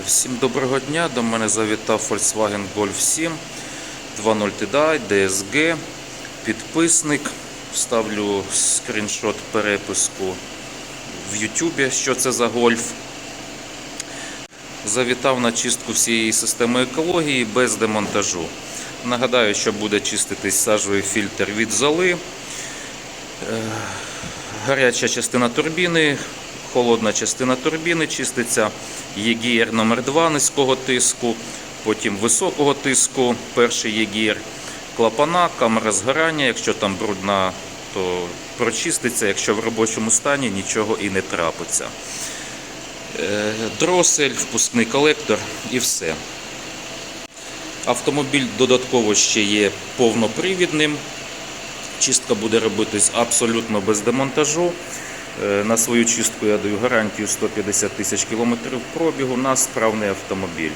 Всім доброго дня. До мене завітав Volkswagen Golf 7 2.0 TDI, DSG, підписник. Ставлю скріншот переписку в YouTube, що це за гольф. Завітав на чистку всієї системи екології без демонтажу. Нагадаю, що буде чиститись сажовий фільтр від золи, е, гаряча частина турбіни, холодна частина турбіни чиститься ЄГР номер 2 низького тиску, потім високого тиску, перший ЄГР, клапана, камера згорання. Якщо там брудна, то прочиститься, якщо в робочому стані нічого і не трапиться. Е, Дросель, впускний колектор і все. Автомобіль додатково ще є повнопривідним. Чистка буде робитись абсолютно без демонтажу. Е, На свою чистку я даю гарантію 150 тисяч кілометрів пробігу на справний автомобіль.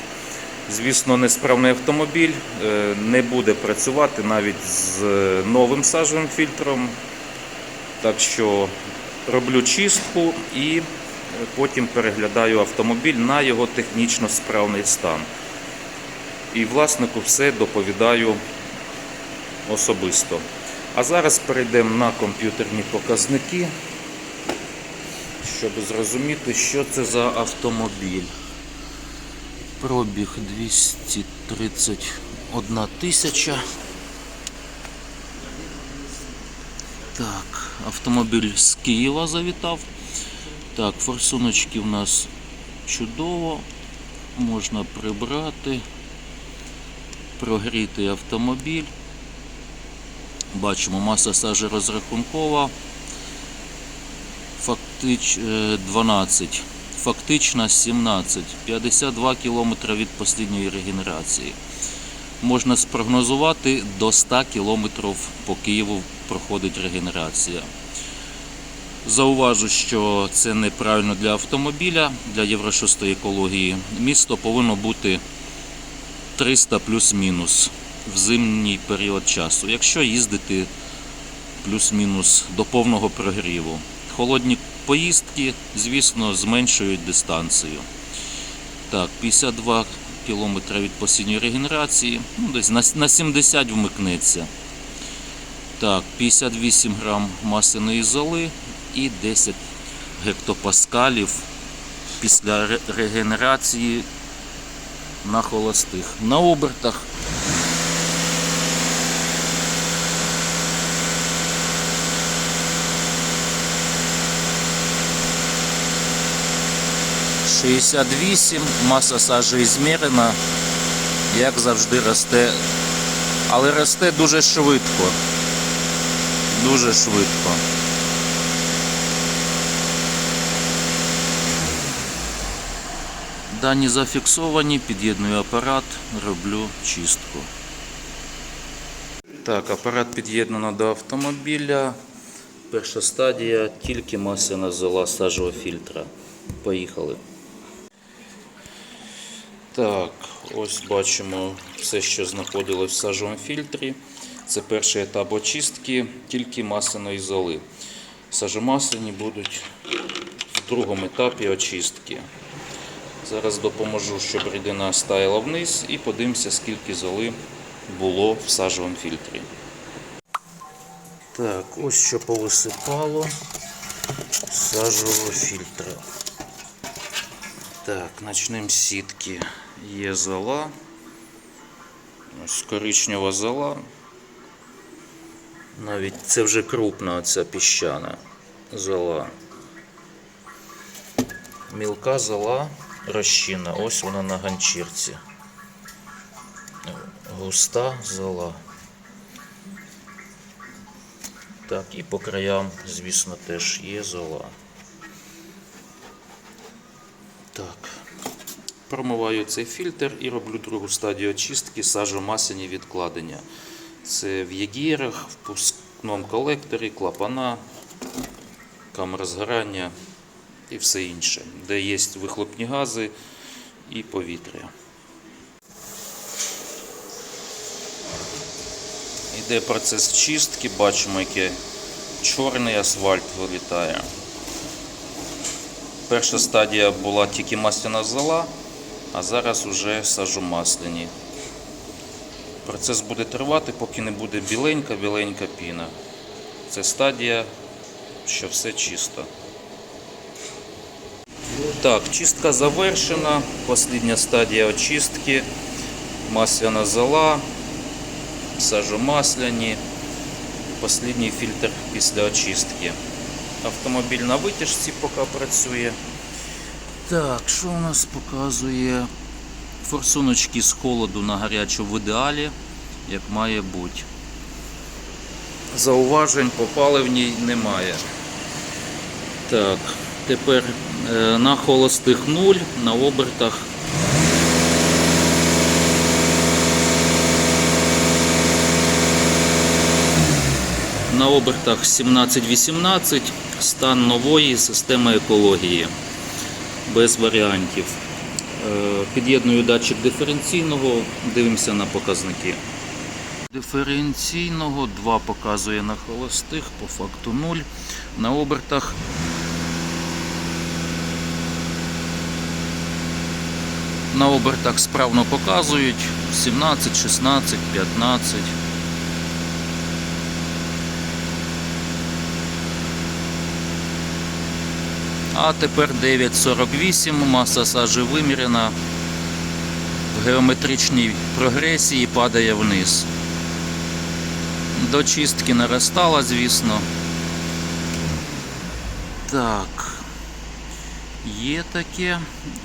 Звісно, несправний автомобіль е, не буде працювати навіть з новим сажовим фільтром. Так що роблю чистку і потім переглядаю автомобіль на його технічно справний стан. І власнику все доповідаю особисто. А зараз перейдемо на комп'ютерні показники, щоб зрозуміти, що це за автомобіль. Пробіг 231 тисяча. Так, автомобіль з Києва завітав. Так, форсуночки в нас чудово. Можна прибрати, прогріти автомобіль. Бачимо, маса сажі розрахункова. Фактич е, 12. Фактично 17. 52 км від останньої регенерації. Можна спрогнозувати до 100 км по Києву проходить регенерація. Зауважу, що це неправильно для автомобіля, для Євро 6 екології. Місто повинно бути 300 плюс-мінус в зимній період часу, якщо їздити плюс-мінус до повного прогріву. Холодні поїздки, звісно, зменшують дистанцію. Так, 52 км від посінньої регенерації, ну, десь на, на 70 вмикнеться. Так, 58 грам масляної золи і 10 гектопаскалів після регенерації на холостих. На обертах Шістдесят вісім, маса сажі змірена, як завжди росте, але росте дуже швидко. Дуже швидко. Дані зафіксовані, під'єдную апарат, роблю чистку. Так, апарат під'єднано до автомобіля. Перша стадія, тільки масляна зола сажового фільтра. Поїхали. Так, ось бачимо все, що знаходилось в сажовому фільтрі. Це перший етап очистки, тільки масляної золи. Сажомасляні будуть в другому етапі очистки. Зараз допоможу, щоб рідина стаяла вниз і подивимося, скільки золи було в сажовому фільтрі. Так, ось що повисипало сажового фільтра. Так, почнемо з сітки. Є зола. Ось коричнева зола. Навіть це вже крупна оця піщана зола. Мілка зола розчинна. Ось вона на ганчірці. Густа зола. Так, і по краям, звісно, теж є зола. Так. Промиваю цей фільтр і роблю другу стадію очистки сажомасляні відкладення. Це в єгірах, в пускному колекторі, клапана, камера згорання і все інше, де є вихлопні гази і повітря. Іде процес чистки, бачимо, який чорний асфальт вилітає. Перша стадія була тільки масляна зола, а зараз уже сажу масляні. Процес буде тривати, поки не буде біленька-біленька піна. Це стадія, що все чисто. Так, чистка завершена. Послідня стадія очистки. Масляна зола, сажомасляні. Послідній фільтр після очистки. Автомобіль на витяжці поки працює. Так, що у нас показує? Форсуночки з холоду на гарячу в ідеалі, як має бути. Зауважень по паливній немає. Так, тепер е, на холостих 0, на обертах. На обертах 17-18 стан нової системи екології. Без варіантів. Е, Під'єдную датчик диференційного, дивимося на показники. Диференційного 2 показує на холостих, по факту 0. На обертах на обертах справно показують 17, 16, 15. А тепер 9,48, маса сажі виміряна. В геометричній прогресії падає вниз. До чистки наростала, звісно. Так. Є таке.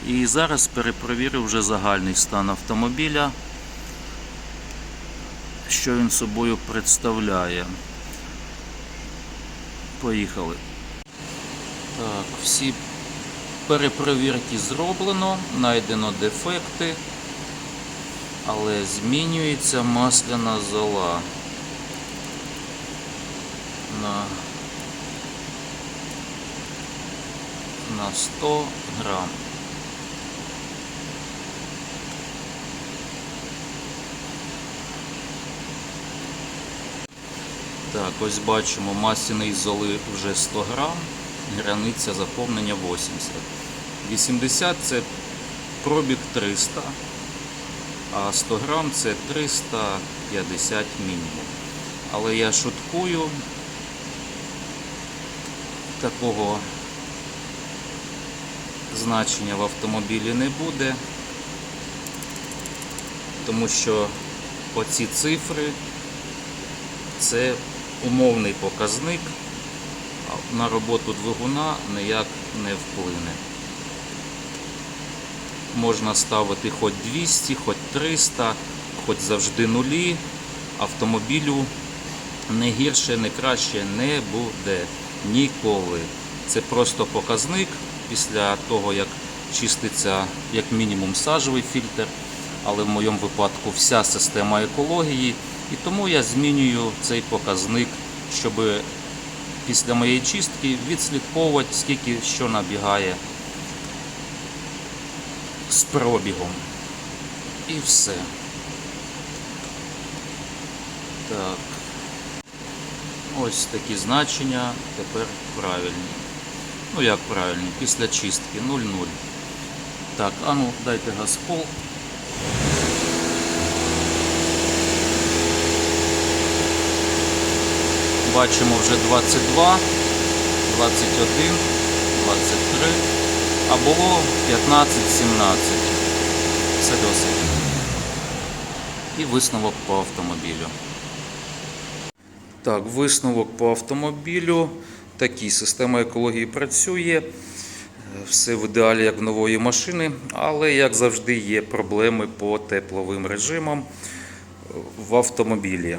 І зараз перепровірю вже загальний стан автомобіля. Що він собою представляє. Поїхали. Так, всі перепровірки зроблено, знайдено дефекти, але змінюється масляна зола на, на 100 грам. Так, ось бачимо масляної золи вже 100 грам, границя заповнення 80. 80 це пробіг 300, а 100 грам це 350 мінімум. Але я шуткую, такого значення в автомобілі не буде, тому що оці цифри це умовний показник, на роботу двигуна ніяк не вплине. Можна ставити хоч 200, хоч 300, хоч завжди нулі. Автомобілю не гірше, не краще не буде ніколи. Це просто показник після того, як чиститься як мінімум сажовий фільтр, але в моєму випадку вся система екології. І тому я змінюю цей показник, щоб після моєї чистки відслідковувати, скільки що набігає з пробігом. І все. Так. Ось такі значення тепер правильні. Ну як правильні? Після чистки 0,0. Так, а ну дайте газ в пол. Бачимо вже 22, 21, 23, а було 15, 17. Все досить. І висновок по автомобілю. Так, висновок по автомобілю. Такий система екології працює. Все в ідеалі як в нової машини, але як завжди є проблеми по тепловим режимам в автомобілі.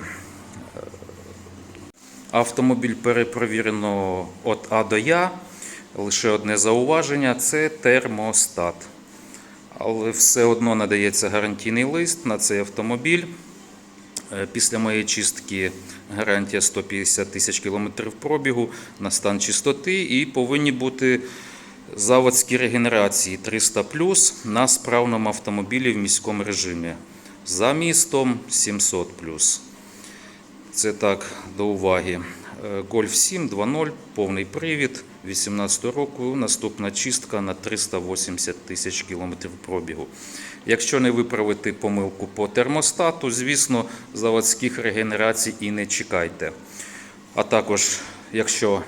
Автомобіль перепровірено від А до Я. Лише одне зауваження це термостат. Але все одно надається гарантійний лист на цей автомобіль. Е, Після моєї чистки гарантія 150 тисяч кілометрів пробігу на стан чистоти і повинні бути заводські регенерації 300 на справному автомобілі в міському режимі. За містом 700 Це так до уваги. Е, Golf 7 2.0, повний привід, 2018 року. Наступна чистка на 380 тисяч кілометрів пробігу. Якщо не виправити помилку по термостату, звісно, заводських регенерацій і не чекайте. А також, якщо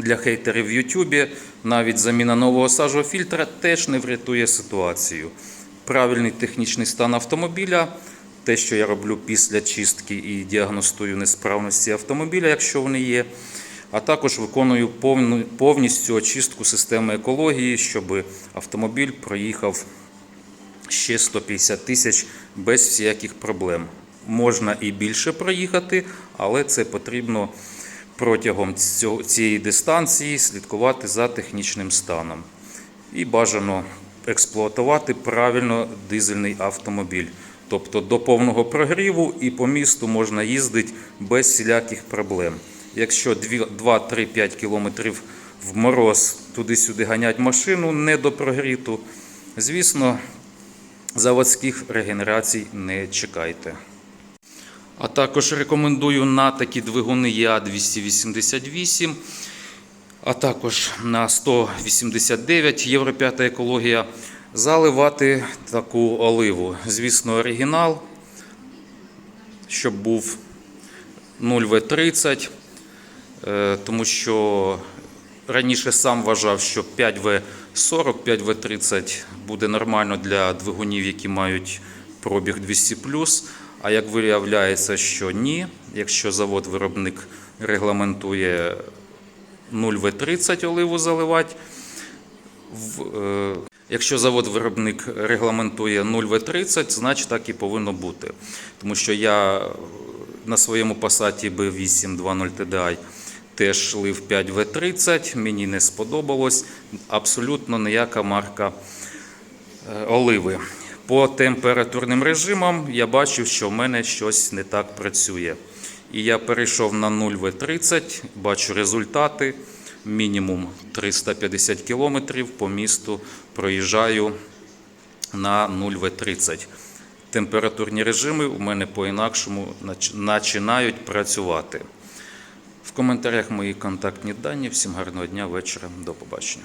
для хейтерів в Ютубі навіть заміна нового сажового фільтра теж не врятує ситуацію. Правильний технічний стан автомобіля, те, що я роблю після чистки і діагностую несправності автомобіля, якщо вони є, а також виконую повністю очистку системи екології, щоб автомобіль проїхав ще 150 тисяч без всяких проблем. Можна і більше проїхати, але це потрібно протягом цієї дистанції слідкувати за технічним станом. І бажано експлуатувати правильно дизельний автомобіль. Тобто до повного прогріву і по місту можна їздити без всіляких проблем. Якщо 2-3-5 кілометрів в мороз туди-сюди ганять машину не до прогріту, звісно, заводських регенерацій не чекайте. А також рекомендую на такі двигуни ЯА-288, а також на 189 Євро 5 екологія заливати таку оливу. Звісно, оригінал, щоб був 0В30, е, тому що раніше сам вважав, що 5В40, 5В30 буде нормально для двигунів, які мають пробіг 200 а як виявляється, що ні, якщо завод-виробник регламентує 0В30 оливу заливати, е, якщо завод-виробник регламентує 0В30, значить так і повинно бути. Тому що я е, на своєму Passat B8 2.0 TDI теж лив 5В30, мені не сподобалось. Абсолютно ніяка марка е, оливи. По температурним режимам я бачив, що в мене щось не так працює. І я перейшов на 0В30, бачу результати. Мінімум 350 кілометрів по місту проїжджаю на 0В30. Температурні режими у мене по-інакшому починають працювати. В коментарях мої контактні дані. Всім гарного дня, вечора. До побачення.